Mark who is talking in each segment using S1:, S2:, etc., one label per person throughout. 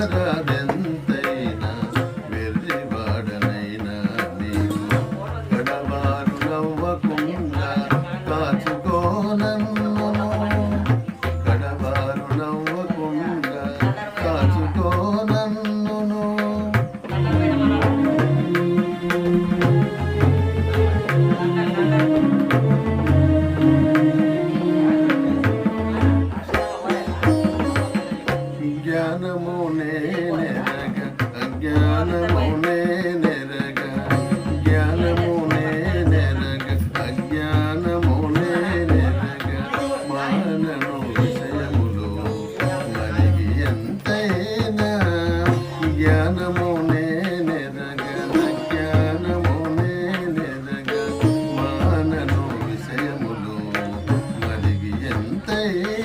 S1: ಮನರಾದೆಂದು జ్ఞానము మానను విషయములు మరిగి ఎంతయే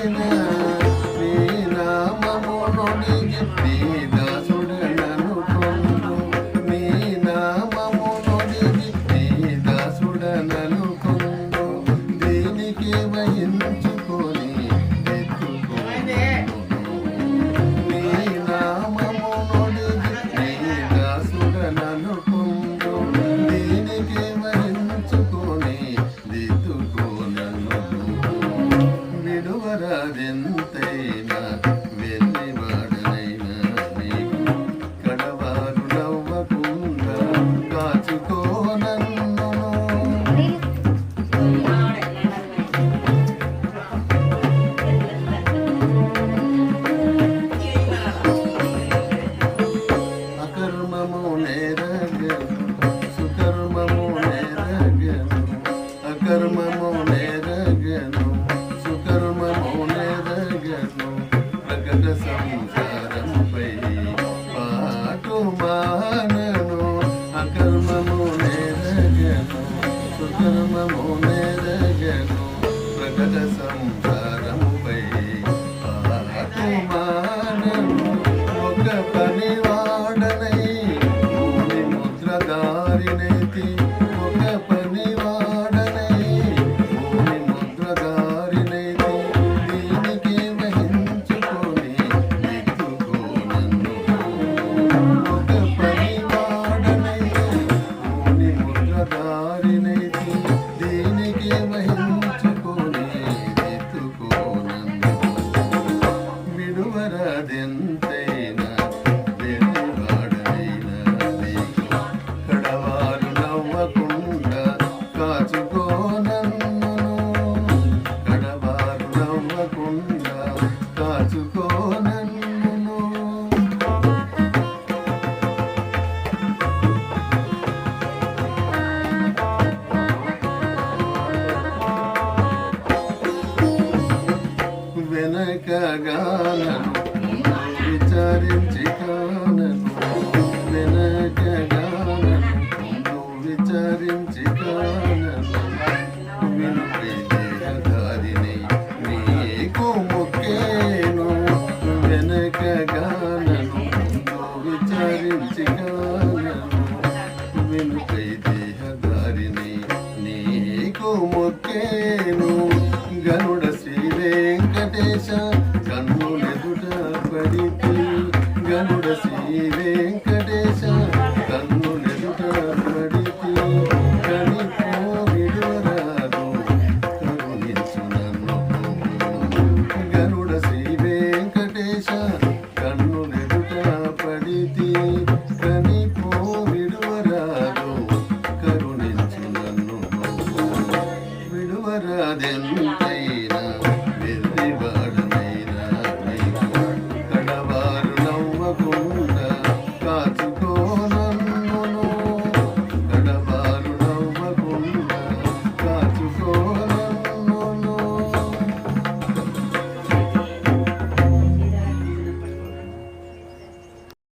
S1: ప్రకట సంసారముపై పాటు మానను అకర్మము నేరగను సుకర్మము నేరగను ప్రకట సంసారముపై పాటు మానను ఒక పని వెనకగానను విచారించి కానను వెనకగానను విచారించి కానను వినుపై నీకు మొక్కేను వెనకగానను విచారించి కానను వెనుకై దేహదారిని నీకు మొక్కేను వెంకటేశ